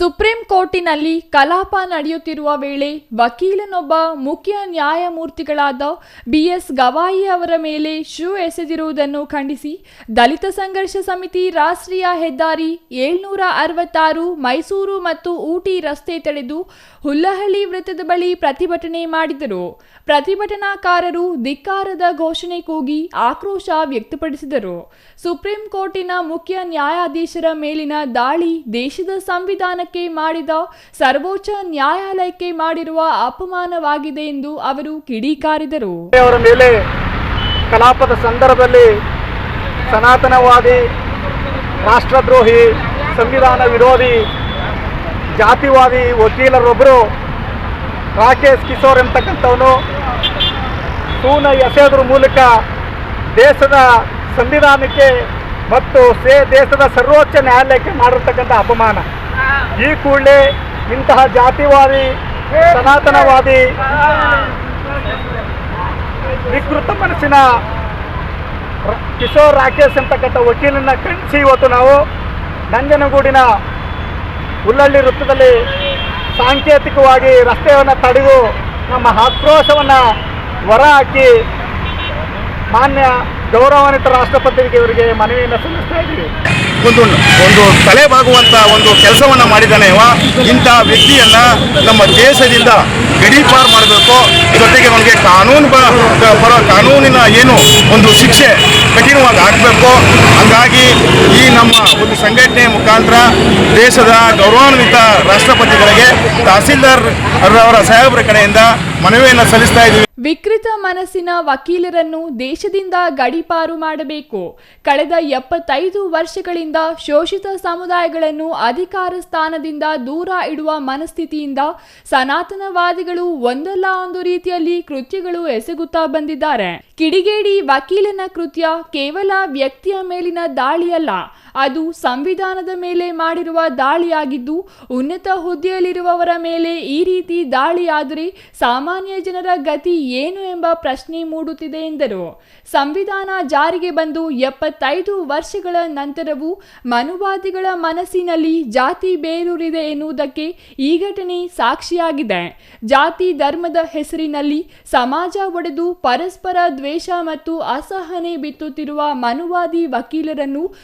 Supreme ಕೋರ್ಟಿನಲ್ಲಿ ಕಲಾಪ ನಡೆಯುತ್ತಿರುವ ವೇಳೆ ವಕೀಲನೊಬ್ಬ ಮುಖ್ಯ ನ್ಯಾಯಮೂರ್ತಿಗಳಾದ ಬಿಎಸ್ ಗವಾಯಿ ಅವರ ಮೇಲೆ ಶೂ ಎಸೆದಿರುವುದನ್ನು ಖಂಡಿಸಿ ದಲಿತ ಸಂಘರ್ಷ ಸಮಿತಿ ರಾಷ್ಟ್ರೀಯ ಹೆದ್ದಾರಿ ಏಳ್ನೂರ ಅರವತ್ತಾರು ಮೈಸೂರು ಮತ್ತು ಊಟಿ ರಸ್ತೆ ತಡೆದು ಹುಲ್ಲಹಳ್ಳಿ ವೃತ್ತದ ಬಳಿ ಪ್ರತಿಭಟನೆ ಮಾಡಿದರು. ಪ್ರತಿಭಟನಾಕಾರರು ಧಿಕ್ಕಾರದ ಘೋಷಣೆ ಕೂಗಿ ಆಕ್ರೋಶ ವ್ಯಕ್ತಪಡಿಸಿದರು. ಸುಪ್ರೀಂ ಕೋರ್ಟಿನ ಮುಖ್ಯ ನ್ಯಾಯಾಧೀಶರ ಮೇಲಿನ ದಾಳಿ ದೇಶದ ಸಂವಿಧಾನಕ್ಕೆ ಮಾಡಿದ ಸರ್ವೋಚ್ಚ ನ್ಯಾಯಾಲಯಕ್ಕೆ ಮಾಡಿರುವ ಅಪಮಾನವಾಗಿದೆ ಎಂದು ಅವರು ಕಿಡಿಕಾರಿದರು. ಅವರ ಮೇಲೆ ಕಲಾಪದ ಸಂದರ್ಭದಲ್ಲಿ ಸನಾತನವಾದಿ, ರಾಷ್ಟ್ರದ್ರೋಹಿ, ಸಂವಿಧಾನ ವಿರೋಧಿ, ಜಾತಿವಾದಿ ವಕೀಲರೊಬ್ಬರು ರಾಕೇಶ್ ಕಿಶೋರ್ ಎಂಬತಕ್ಕಂಥವನು ಸೂನ ಎಸೆಯೋದ್ರ ಮೂಲಕ ದೇಶದ ಸಂವಿಧಾನಕ್ಕೆ ಮತ್ತು ಸೇ, ದೇಶದ ಸರ್ವೋಚ್ಚ ನ್ಯಾಯಾಲಯಕ್ಕೆ ಮಾಡಿರ್ತಕ್ಕಂಥ ಅಪಮಾನ. ಈ ಕೂಡಲೇ ಇಂತಹ ಜಾತಿವಾದಿ, ಸನಾತನವಾದಿ, ವಿಕೃತ ಮನಸ್ಸಿನ ಕಿಶೋರ್ ರಾಕೇಶ್ ಅಂತಕ್ಕಂಥ ವಕೀಲನ್ನ ಖಂಡಿಸಿ ಇವತ್ತು ನಾವು ನಂಜನಗೂಡಿನ ಹುಲ್ಲಳ್ಳಿ ವೃತ್ತದಲ್ಲಿ ಸಾಂಕೇತಿಕವಾಗಿ ರಸ್ತೆಯನ್ನು ತಡೆದು ನಮ್ಮ ಆಕ್ರೋಶವನ್ನು ಹೊರಹಾಕಿ ಮಾನ್ಯ ಗೌರವಾನ್ವಿತ ರಾಷ್ಟ್ರಪತಿಗೆ ಇವರಿಗೆ ಮನವಿಯನ್ನು ಸಲ್ಲಿಸ್ತಾ ಇದ್ದೀವಿ. ಒಂದು ಒಂದು ತಲೆ ಬಾಗುವಂತ ಒಂದು ಕೆಲಸವನ್ನ ಮಾಡಿದ್ದಾನೆ ಇಂಥ ವ್ಯಕ್ತಿಯನ್ನ ನಮ್ಮ ದೇಶದಿಂದ ಗಡೀಪಾರು ಮಾಡಬೇಕು. ಜೊತೆಗೆ ಅವನಿಗೆ ಕಾನೂನು ಬ- ಬ- ಪರ ಕಾನೂನಿನ ಏನು ಒಂದು ಶಿಕ್ಷೆ ಕಠಿಣವಾಗಿ ಹಾಕಬೇಕು. ಹಂಗಾಗಿ ಈ ನಮ್ಮ ಒಂದು ಸಂಘಟನೆ ಮುಖಾಂತರ ದೇಶದ ಗೌರವಾನ್ವಿತ ರಾಷ್ಟ್ರಪತಿಗಳಿಗೆ ತಹಸೀಲ್ದಾರ್ ಅವರ ಸಾಹೇಬರ ಕಡೆಯಿಂದ ಮನವಿಯನ್ನು ಸಲ್ಲಿಸ್ತಾ ಇದ್ದೀವಿ. ವಿಕೃತ ಮನಸ್ಸಿನ ವಕೀಲರನ್ನು ದೇಶದಿಂದ ಗಡಿಪಾರು ಮಾಡಬೇಕು. ಕಳೆದ ಎಪ್ಪತ್ತೈದು ವರ್ಷಗಳಿಂದ ಶೋಷಿತ ಸಮುದಾಯಗಳನ್ನು ಅಧಿಕಾರ ಸ್ಥಾನದಿಂದ ದೂರ ಇಡುವ ಮನಸ್ಥಿತಿಯಿಂದ ಸನಾತನವಾದಿಗಳು ಒಂದಲ್ಲ ಒಂದು ರೀತಿಯಲ್ಲಿ ಕೃತ್ಯಗಳು ಎಸಗುತ್ತಾ ಬಂದಿದ್ದಾರೆ. ಕಿಡಿಗೇಡಿ ವಕೀಲನ ಕೃತ್ಯ ಕೇವಲ ವ್ಯಕ್ತಿಯ ಮೇಲಿನ ದಾಳಿಯಲ್ಲ ಅದು ಸಂವಿಧಾನದ ಮೇಲೆ ಮಾಡಿರುವ ದಾಳಿಯಾಗಿದ್ದು, ಉನ್ನತ ಹುದ್ದೆಯಲ್ಲಿರುವವರ ಮೇಲೆ ಈ ರೀತಿ ದಾಳಿಯಾದರೆ ಸಾಮಾನ್ಯ ಜನರ ಗತಿ ಏನು ಎಂಬ ಪ್ರಶ್ನೆ ಮೂಡುತ್ತಿದೆ ಎಂದರು. ಸಂವಿಧಾನ ಜಾರಿಗೆ ಬಂದು ಎಪ್ಪತ್ತೈದು ವರ್ಷಗಳ ನಂತರವೂ ಮನುವಾದಿಗಳ ಮನಸ್ಸಿನಲ್ಲಿ ಜಾತಿ ಬೇರೂರಿದೆ ಎನ್ನುವುದಕ್ಕೆ ಈ ಘಟನೆ ಸಾಕ್ಷಿಯಾಗಿದೆ. ಜಾತಿ ಧರ್ಮದ ಹೆಸರಿನಲ್ಲಿ ಸಮಾಜ ಒಡೆದು ಪರಸ್ಪರ ದ್ವೇಷ ಮತ್ತು ಅಸಹನೆ ಬಿತ್ತುತ್ತಿರುವ ಮನುವಾದಿ ವಕೀಲರನ್ನು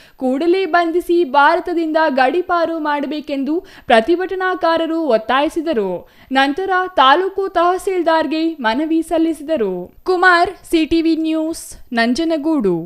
ಕೂಡಲೇ ಬಂಧಿಸಿ ಭಾರತದಿಂದ ಗಡಿಪಾರು ಮಾಡಬೇಕೆಂದು ಪ್ರತಿಭಟನಾಕಾರರು ಒತ್ತಾಯಿಸಿದರು. ನಂತರ ತಾಲೂಕು ತಹಸೀಲ್ದಾರ್ಗೆ ಮನವಿ ಸಲ್ಲಿಸಿದರು. Kumar, CTV news, Nanjangud.